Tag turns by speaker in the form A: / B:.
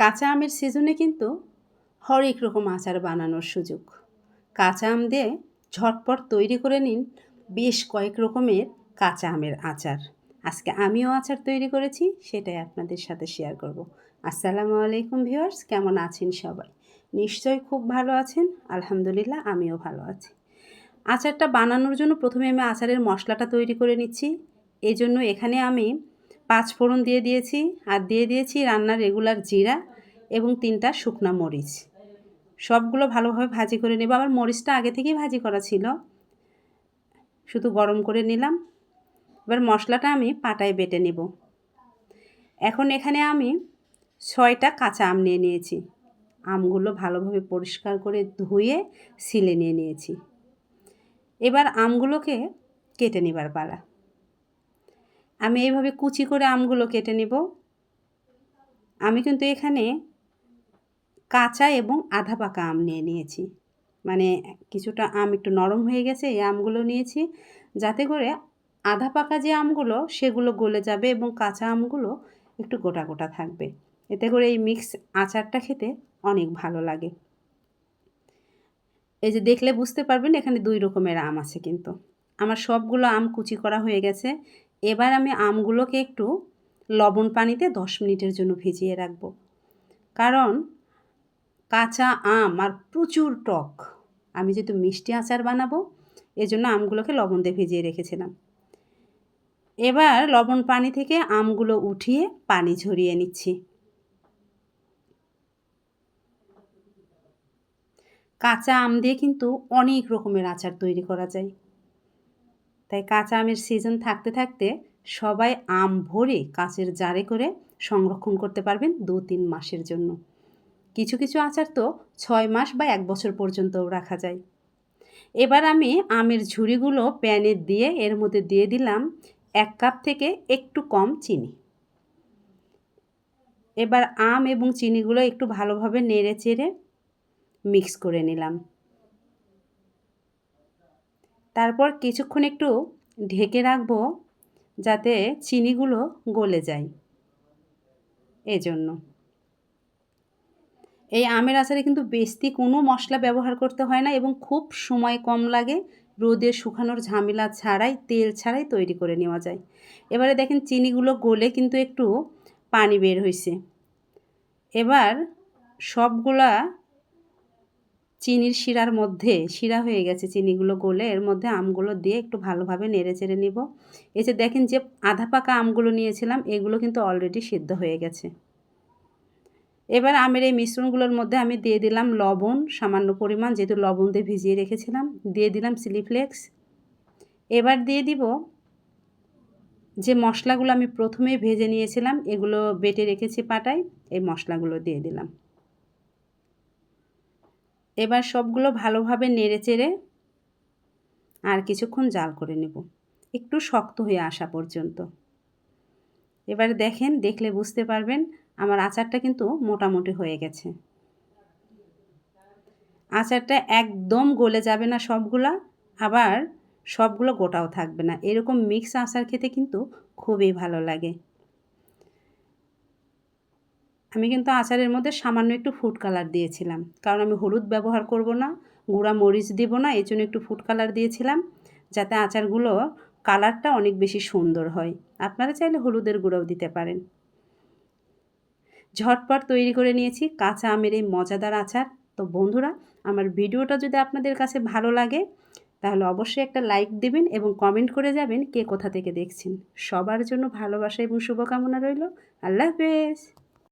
A: কাঁচা আমের সিজনে কিন্তু হরেক রকম আচার বানানোর সুযোগ। কাঁচা আম দিয়ে ঝটপট তৈরি করে নিন বেশ কয়েক রকমের কাঁচা আমের আচার। আজকে আমিও আচার তৈরি করেছি, সেটাই আপনাদের সাথে শেয়ার করব। আসসালামু আলাইকুম ভিউয়ার্স কেমন আছেন সবাই? নিশ্চয়ই খুব ভালো আছেন, আলহামদুলিল্লাহ আমিও ভালো আছি। আচারটা বানানোর জন্য প্রথমে আমি আচারের মশলাটা তৈরি করে নিচ্ছি। এই জন্য এখানে আমি পাঁচ ফোড়ন দিয়ে দিয়েছি, আর দিয়ে দিয়েছি রান্নার রেগুলার জিরা এবং তিনটা শুকনা মরিচ। সবগুলো ভালোভাবে ভাজি করে নেব। আবার মরিচটা আগে থেকেই ভাজি করা ছিল। শুধু গরম করে নিলাম। এবার মশলাটা আমি পাটায় বেটে নেব। এখন এখানে আমি ছয়টা কাঁচা আম নিয়ে নিয়েছি। আমগুলো ভালোভাবে পরিষ্কার করে ধুয়ে সিলে নিয়ে নিয়েছি। এবার আমগুলোকে কেটে নেবার পালা। আমি এইভাবে কুচি করে আমগুলো কেটে নেব। আমি কিন্তু এখানে কাঁচা এবং আধা পাকা আম নিয়ে নিয়েছি। মানে কিছুটা আম একটু নরম হয়ে গেছে, এই আমগুলো নিয়েছি। যাতে করে আধা পাকা যে আমগুলো, সেগুলো গলে যাবে এবং কাঁচা আমগুলো একটু গোটা গোটা থাকবে। এতে করে এই মিক্স আচারটা খেতে অনেক ভালো লাগে। এই যে দেখলে বুঝতে পারবেন, এখানে দুই রকমের আম আছে কিন্তু। আমার সবগুলো আম কুচি করা হয়ে গেছে। এবার আমি আমগুলোকে একটু লবণ পানিতে দশ মিনিটের জন্য ভিজিয়ে রাখব। কারণ কাঁচা আম আর প্রচুর টক। আমি যেহেতু মিষ্টি আচার বানাবো, এজন্য আমগুলোকে লবণ দিয়ে ভিজিয়ে রেখেছিলাম। এবার লবণ পানি থেকে আমগুলো উঠিয়ে পানি ঝরিয়ে নিচ্ছি। কাঁচা আম দিয়ে কিন্তু অনেক রকমের আচার তৈরি করা যায়। তাই কাঁচা আমের সিজন থাকতে থাকতে সবাই আম ভরে কাঁচের জারে করে সংরক্ষণ করতে পারবেন দু তিন মাসের জন্য। কিছু কিছু আচার তো ছয় মাস বা এক বছর পর্যন্তও রাখা যায়। এবার আমি আমের ঝুড়িগুলো প্যানে দিয়ে এর মধ্যে দিয়ে দিলাম এক কাপ থেকে একটু কম চিনি। এবার আম এবং চিনিগুলো একটু ভালোভাবে নেড়ে চেড়ে মিক্স করে নিলাম। তারপর কিছুক্ষণ একটু ঢেকে রাখব যাতে চিনিগুলো গলে যায়। এজন্য। এই আমের আচারে কিন্তু বেস্তি কোনো মশলা ব্যবহার করতে হয় না এবং খুব সময় কম লাগে রোদে শুকানোর ঝামেলা ছাড়াই, তেল ছাড়াই তৈরি করে নেওয়া যায়। এবারে দেখেন চিনিগুলো গলে কিন্তু একটু পানি বের হয়েছে এবার সবগুলা চিনির শিরার মধ্যে, শিরা হয়ে গেছে চিনিগুলো গলে, এর মধ্যে আমগুলো দিয়ে একটু ভালোভাবে নেড়ে চেড়ে নিব। যে দেখেন যে আধা পাকা আমগুলো নিয়েছিলাম, এগুলো কিন্তু অলরেডি সিদ্ধ হয়ে গেছে। এবার আমের এই মিশ্রণগুলোর মধ্যে আমি দিয়ে দিলাম লবণ, সামান্য পরিমাণ, যেহেতু লবণ দিয়ে ভিজিয়ে রেখেছিলাম। দিয়ে দিলাম সিলিফ্লেক্স এবার দিয়ে দিব যে মশলাগুলো আমি প্রথমে ভেজে নিয়েছিলাম, এগুলো বেটে রেখেছি পাটায়, এই মশলাগুলো দিয়ে দিলাম। এবার সবগুলো ভালোভাবে নেড়ে চেড়ে আর কিছুক্ষণ জাল করে নেব। একটু শক্ত হয়ে আসা পর্যন্ত। এবার দেখেন, দেখলে বুঝতে পারবেন আমার আচারটা কিন্তু মোটামুটি হয়ে গেছে। আচারটা একদম গলে যাবে না সবগুলা, আবার সবগুলো গোটাও থাকবে না। এরকম মিক্স আচার খেতে কিন্তু খুবই ভালো লাগে। আমি কিন্তু আচারের মধ্যে সামান্য একটু ফুড কালার দিয়েছিলাম, কারণ আমি হলুদ ব্যবহার করব না, গুঁড়া মরিচ দেব না এই জন্য একটু ফুড কালার দিয়েছিলাম, যাতে আচারগুলো কালারটা অনেক বেশি সুন্দর হয়। আপনারা চাইলে হলুদের গুঁড়োও দিতে পারেন। ঝটপট তৈরি করে নিয়েছি। কাঁচা আমের এই মজাদার আচার। তো বন্ধুরা, আমার ভিডিওটা যদি আপনাদের কাছে ভালো লাগে, তাহলে অবশ্যই একটা লাইক দেবেন এবং কমেন্ট করে যাবেন কে কোথা থেকে দেখছেন। সবার জন্য ভালোবাসা এবং শুভকামনা রইল। আল্লাহ হাফেজ।